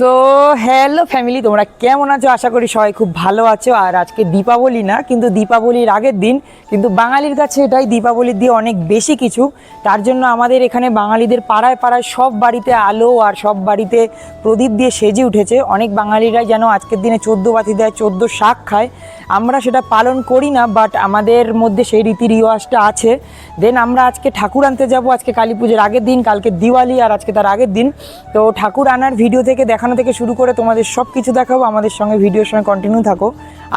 So hello family তোমরা কেমন আছো? আশা করি সবাই খুব ভালো আছো। আর আজকে দীপাবলি না, কিন্তু দীপাবলির আগের দিন, কিন্তু বাঙালির কাছে এটাই দীপাবলির দিয়ে অনেক বেশি কিছু। তার জন্য আমাদের এখানে বাঙালিদের পাড়ায় পাড়ায় সব বাড়িতে আলো আর সব বাড়িতে প্রদীপ দিয়ে সেজে উঠেছে। অনেক বাঙালিরাই যেন আজকের দিনে চোদ্দ বাতি দেয়, চোদ্দ শাক খায়। আমরা সেটা পালন করি না বাট আমাদের মধ্যে সেই রীতি রিওয়াজটা আছে। দেন আমরা আজকে ঠাকুর আনতে যাব। আজকে কালী পুজোর আগের দিন, কালকে দিওয়ালি আর আজকে তার আগের দিন। তো ঠাকুর আনার ভিডিও থেকে দেখানো থেকে শুরু করে তোমাদের সব কিছু দেখাবো, আমাদের সঙ্গে ভিডিওর সঙ্গে কন্টিনিউ থাকো।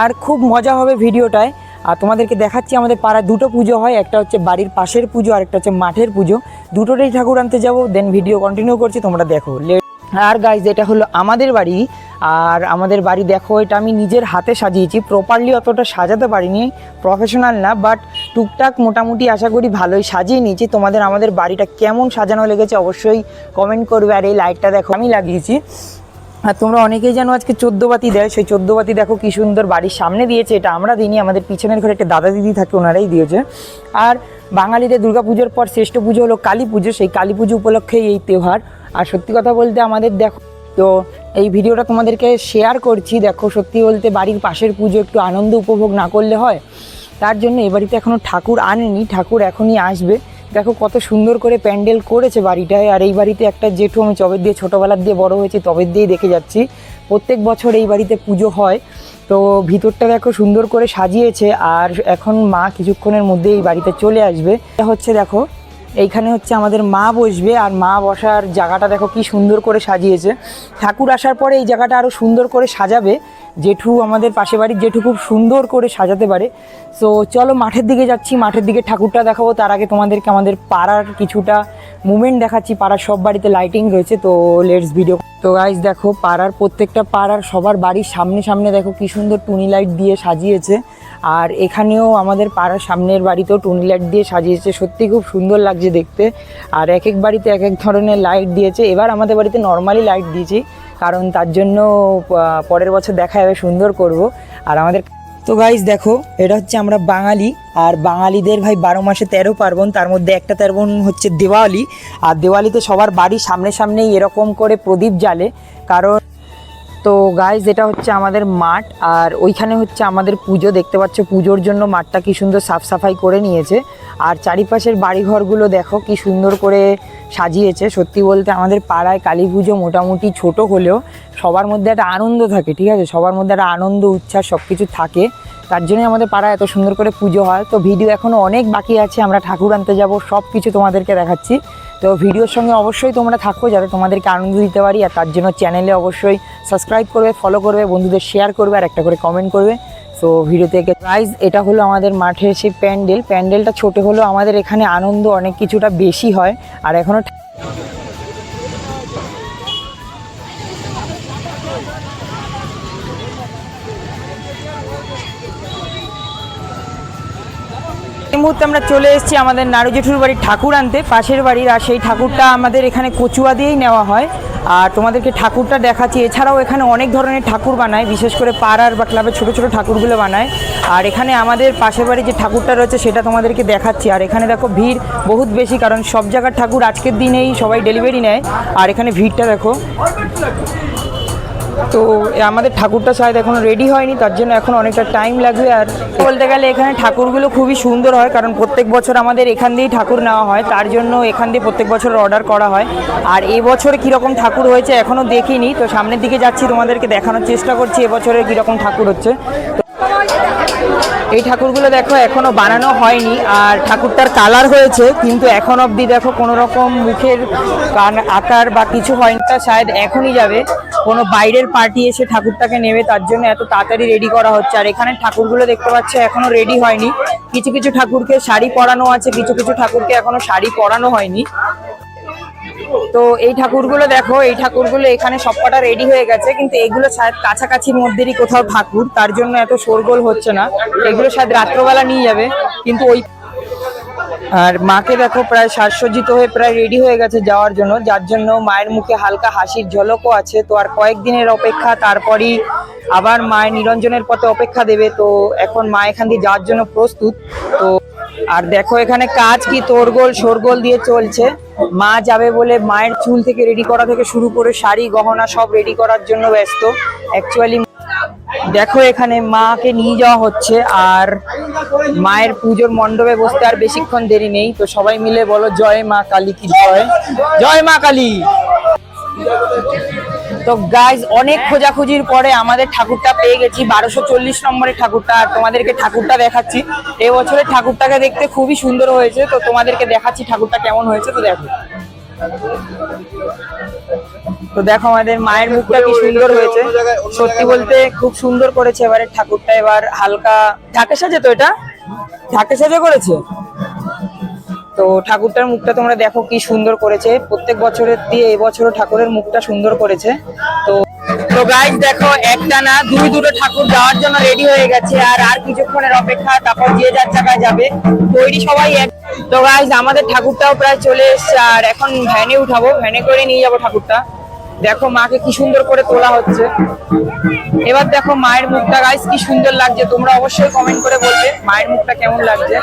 আর খুব মজা হবে ভিডিওটায়। আর তোমাদেরকে দেখাচ্ছি আমাদের পাড়ায় দুটো পুজো হয়, একটা হচ্ছে বাড়ির পাশের পুজো আর একটা হচ্ছে মাঠের পুজো। দুটোটাই ঠাকুর আনতে যাব দেন ভিডিও কন্টিনিউ করছি, তোমরা দেখো। আর গাইজ এটা হলো আমাদের বাড়ি। আর আমাদের বাড়ি দেখো, এটা আমি নিজের হাতে সাজিয়েছি। প্রপারলি অতটা সাজাতে পারিনি প্রফেশনাল না বাট টুকটাক মোটামুটি আশা করি ভালোই সাজিয়ে নিয়েছি। তোমাদের আমাদের বাড়িটা কেমন সাজানো লেগেছে অবশ্যই কমেন্ট করবে, আর এই লাইটটা দেখো, আমি লাগিয়েছি। আর তোমরা অনেকেই জানো আজকে চোদ্দ বাতি দেয়। সেই চোদ্দ বাতি দেখো কি সুন্দর বাড়ির সামনে দিয়েছে। এটা আমরা দিইনি, আমাদের পিছনের ঘরে একটা দাদা দিদি থাকে, ওনারাই দিয়েছে। আর বাঙালিদের দুর্গা পুজোর পর শ্রেষ্ঠ পুজো হলো কালী পুজো। সেই কালী পুজো উপলক্ষেই এই তেহার। আর সত্যি কথা বলতে আমাদের দেখো, তো এই ভিডিওটা তোমাদেরকে শেয়ার করছি। দেখো, সত্যি বলতে বাড়ির পাশের পুজো একটু আনন্দ উপভোগ না করলে হয়। তার জন্য এ বাড়িতে এখনও ঠাকুর আনেনি। ঠাকুর এখনই আসবে। দেখো কত সুন্দর করে প্যান্ডেল করেছে বাড়িটায়। আর এই বাড়িতে একটা জেঠু, আমি চবের দিয়ে, ছোটোবেলার দিয়ে বড় হয়েছি, তবের দিয়েই দেখে যাচ্ছি। প্রত্যেক বছর এই বাড়িতে পুজো হয়। তো ভিতরটা দেখো সুন্দর করে সাজিয়েছে। আর এখন মা কিছুক্ষণের মধ্যে এই বাড়িতে চলে আসবে। হচ্ছে দেখো এইখানে হচ্ছে আমাদের মা বসবে, আর মা বসার জায়গাটা দেখো কি সুন্দর করে সাজিয়েছে। ঠাকুর আসার পরে এই জায়গাটা আরও সুন্দর করে সাজাবে, জেঠু আমাদের পাশে বাড়ির জেঠু খুব সুন্দর করে সাজাতে পারে। সো চলো মাঠের দিকে যাচ্ছি, মাঠের দিকে ঠাকুরটা দেখাবো, তার আগে তোমাদেরকে আমাদের পাড়ার কিছুটা মুভমেন্ট দেখাচ্ছি, পাড়ার সব বাড়িতে লাইটিং রয়েছে, তো লেটস ভিডিও তো গাইজ দেখো পাড়ার প্রত্যেকটা পাড়ার সবার বাড়ির সামনে সামনে দেখো কি সুন্দর টুনি লাইট দিয়ে সাজিয়েছে। আর এখানেও আমাদের পাড়ার সামনের বাড়িতেও টুনি লাইট দিয়ে সাজিয়েছে। সত্যি খুব সুন্দর লাগছে দেখতে। আর এক এক বাড়িতে এক এক ধরনের লাইট দিয়েছে। এবার আমাদের বাড়িতে নর্মালি লাইট দিয়েছি, কারণ তার জন্য পরের বছর দেখা যাবে সুন্দর করব। আর আমাদের তো গাইজ দেখো, এটা হচ্ছে আমরা বাঙালি। আর বাঙালিদের ভাই বারো মাসে তেরো পার্বণ, তার মধ্যে একটা পার্বণ হচ্ছে দেওয়ালি। আর দেওয়ালিতে সবার বাড়ির সামনে সামনেই এরকম করে প্রদীপ জ্বালে, কারণ তো গাইজ এটা হচ্ছে আমাদের মাঠ, আর ওইখানে হচ্ছে আমাদের পুজো, দেখতে পাচ্ছ পুজোর জন্য মাঠটা কি সুন্দর সাফ সাফাই করে নিয়েছে। আর চারিপাশের বাড়িঘরগুলো দেখো কি সুন্দর করে সাজিয়েছে। সত্যি বলতে আমাদের পাড়ায় কালী পুজো মোটামুটি ছোট হলেও সবার মধ্যে একটা আনন্দ থাকে, ঠিক আছে? সবার মধ্যে একটা আনন্দ, উচ্ছ্বাস সব কিছু থাকে। তার জন্যই আমাদের পাড়ায় এত সুন্দর করে পুজো হয়। তো ভিডিও এখনও অনেক বাকি আছে, আমরা ঠাকুর আনতে যাব সব কিছু তোমাদেরকে দেখাচ্ছি। তো ভিডিওর সঙ্গে অবশ্যই তোমরা থাকো, যাতে তোমাদেরকে আনন্দ দিতে পারি, আর তার জন্য চ্যানেলে অবশ্যই সাবস্ক্রাইব করবে ফলো করবে, বন্ধুদের শেয়ার করবে আর একটা করে কমেন্ট করবে। সো ভিডিও থেকে প্রাইজ এটা হলো আমাদের মাঠের সেই প্যান্ডেল। প্যান্ডেলটা ছোট হলেও আমাদের এখানে আনন্দ অনেক কিছুটা বেশি হয়। আর এখনও এই মুহূর্তে আমরা চলে এসেছি আমাদের নাড়ু জেঠুর বাড়ির ঠাকুর আনতে, পাশের বাড়ির, আর সেই ঠাকুরটা আমাদের এখানে কচুয়া দিয়েই নেওয়া হয়। আর তোমাদেরকে ঠাকুরটা দেখাচ্ছি। এছাড়াও এখানে অনেক ধরনের ঠাকুর বানায়, বিশেষ করে পাড়ার বা ক্লাবের ছোটো ছোটো ঠাকুরগুলো বানায়। আর এখানে আমাদের পাশের বাড়ি যে ঠাকুরটা রয়েছে, সেটা তোমাদেরকে দেখাচ্ছি। আর এখানে দেখো ভিড় বহুত বেশি, কারণ সব জায়গার ঠাকুর আজকের দিনেই সবাই ডেলিভারি নেয়। আর এখানে ভিড়টা দেখো। তো আমাদের ঠাকুরটা শায়দ এখনও রেডি হয়নি, তার জন্য এখন অনেকটা টাইম লাগবে। আর বলতে গেলে এখানে ঠাকুরগুলো খুবই সুন্দর হয়, কারণ প্রত্যেক বছর আমাদের এখান দিয়েই ঠাকুর নেওয়া হয়, তার জন্য এখান দিয়ে প্রত্যেক বছর অর্ডার করা হয়। আর এবছর কীরকম ঠাকুর হয়েছে এখনও দেখিনি, তো সামনের দিকে যাচ্ছি তোমাদেরকে দেখানোর চেষ্টা করছি এবছরে কীরকম ঠাকুর হচ্ছে। এই ঠাকুরগুলো দেখো এখনও বানানো হয়নি, আর ঠাকুরটার কালার হয়েছে, কিন্তু এখন অবধি দেখো কোনো রকম মুখের কান, আকার বা কিছু হয়নি। তা শায়দ এখনই যাবে, কোনো বাইরের পার্টি এসে ঠাকুরটাকে নেবে, তার জন্য এত তাড়াতাড়ি রেডি করা হচ্ছে। আর এখানে ঠাকুরগুলো দেখতে পাচ্ছ, এখনও রেডি হয়নি। কিছু কিছু ঠাকুরকে শাড়ি পরানো আছে, কিছু কিছু ঠাকুরকে এখনও শাড়ি পরানো হয়নি। তো এই ঠাকুরগুলো দেখো, এই ঠাকুরগুলো এখানে সবকটা রেডি হয়ে গেছে, কিন্তু এগুলো শায়দ কাছাকাছির মধ্যেরই কোথাও ঠাকুর, তার জন্য এত শোরগোল হচ্ছে না। এগুলো শায়দ রাত্রবেলা নিয়ে যাবে, কিন্তু ওই আর মাকে দেখো প্রায় সাজসজ্জিত হয়ে প্রায় রেডি হয়ে গেছে যাওয়ার জন্য, যার জন্য মায়ের মুখে হালকা হাসির ঝলকও আছে। তো আর কয়েকদিনের অপেক্ষা, তারপরই আবার মায়ের নিরঞ্জনের পথে অপেক্ষা দেবে। তো এখন মা এখান দিয়ে যাওয়ার জন্য প্রস্তুত। তো আর দেখো এখানে কাজ কি তোরগোল শোরগোল দিয়ে চলছে। মা যাবে বলে মায়ের চুল থেকে রেডি করা থেকে শুরু করে শাড়ি, গহনা সব রেডি করার জন্য ব্যস্ত। অ্যাকচুয়ালি দেখো এখানে মাকে নিয়ে যাওয়া হচ্ছে আর মায়ের পুজোর মণ্ডপে বসতে আর বেশিক্ষণ দেরি নেই। তো সবাই মিলে বলো, জয় মা কালী কি জয়? জয় মা কালী! তো গাইজ অনেক খোঁজাখুঁজির পরে আমাদের ঠাকুরটা পেয়ে গেছি। বারোশো চল্লিশ নম্বরের ঠাকুরটা, আর তোমাদেরকে ঠাকুরটা দেখাচ্ছি। এবছরের ঠাকুরটাকে দেখতে খুবই সুন্দর হয়েছে, তো তোমাদেরকে দেখাচ্ছি ঠাকুরটা কেমন হয়েছে, তো দেখো। তো দেখো আমাদের মায়ের মুখটা কি সুন্দর হয়েছে। সত্যি বলতে খুব সুন্দর করেছে এবারে ঠাকুরটা, এবার হালকা ঢাকে সাজে তো এটা? ঢাকে সাজে করেছে? তো ঠাকুরটার মুখটা তোমরা দেখো কি সুন্দর করেছে। প্রত্যেক বছরের দিয়ে এবছরও ঠাকুরের মুখটা সুন্দর করেছে। তো তো গাইজ দেখো একটা না দুই দুটো ঠাকুর যাওয়ার জন্য রেডি হয়ে গেছে আর আর কিছুক্ষণের অপেক্ষা, তারপর যে যার জায়গায় যাবে, তৈরি সবাই এক। তো গাইজ আমাদের ঠাকুরটাও প্রায় চলে এসছে আর এখন ভ্যানে উঠাবো ভ্যানে করে নিয়ে যাব ঠাকুরটা। দেখো মাকে কি সুন্দর করে তোলা হচ্ছে। এবার দেখো মায়ের মুখটা গাইজ কি সুন্দর লাগছে। তোমরা অবশ্যই কমেন্ট করে বলবে মায়ের মুখটা কেমন লাগছে।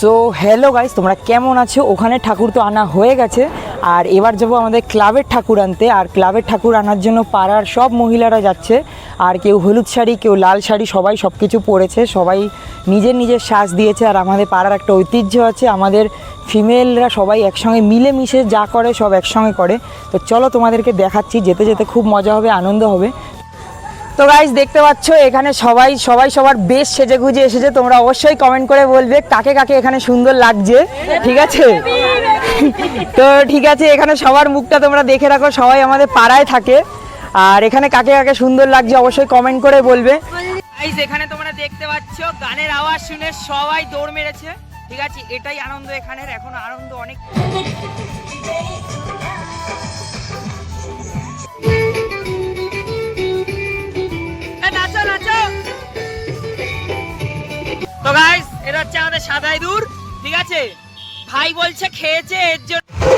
সো হ্যালো গাইস তোমরা কেমন আছো? ওখানে ঠাকুর তো আনা হয়ে গেছে। আর এবার যাব আমাদের ক্লাবের ঠাকুর আনতে। আর ক্লাবের ঠাকুর আনার জন্য পাড়ার সব মহিলারা যাচ্ছে। আর কেউ হলুদ শাড়ি, কেউ লাল শাড়ি, সবাই সব কিছু পরেছে, সবাই নিজের নিজের শ্বাস দিয়েছে আর আমাদের পাড়ার একটা ঐতিহ্য আছে, আমাদের ফিমেলরা সবাই একসঙ্গে মিলেমিশে যা করে সব একসঙ্গে করে। তো চলো তোমাদেরকে দেখাচ্ছি, যেতে যেতে খুব মজা হবে, আনন্দ হবে। তো গাইজ দেখতে পাচ্ছ, এখানে সবাই সবাই সবার বেশ সেজে গুজে এসেছে, তোমরা অবশ্যই কমেন্ট করে বলবে কাকে কাকে এখানে সুন্দর লাগছে, ঠিক আছে? তো ঠিক আছে, এখানে সবার মুখটা তোমরা দেখে রাখো, সবাই আমাদের পাড়ায় থাকে। আর এখানে কাকে কাকে সুন্দর লাগছে অবশ্যই কমেন্ট করে বলবে। এখানে তোমরা দেখতে পাচ্ছ, গানের আওয়াজ শুনে সবাই দৌড় মেরেছে। ঠিক আছে, এটাই আনন্দ এখানের, এখন আনন্দ অনেক। তো গাইস এটা হচ্ছে আমাদের সাদাই দূর ঠিক আছে? ভাই বলছে খেয়েছে, এর জন্য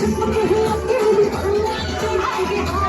just look at who I'm doing. I'm not doing anything.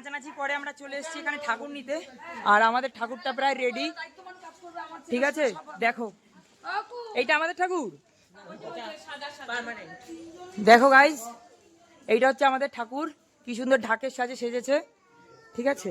নাচানাচি করে আমরা চলে এসেছি এখানে ঠাকুর নিতে। আর আমাদের ঠাকুরটা প্রায় রেডি ঠিক আছে? দেখো। এইটা আমাদের ঠাকুর? দেখো গাইজ এইটা হচ্ছে আমাদের ঠাকুর। কি সুন্দর ঢাকের সাজে সেজেছে। ঠিক আছে?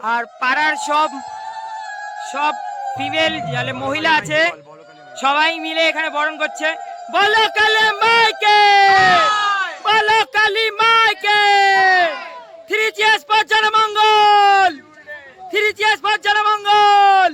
আর পাড়ার সব সব ফিমেল যাহলে মহিলা আছে, সবাই মিলে এখানে বরণ করছে। বলো কালে মাইকে, বলো কালী মাইকে। Three chairs for জনমঙ্গল three chairs for জনমঙ্গল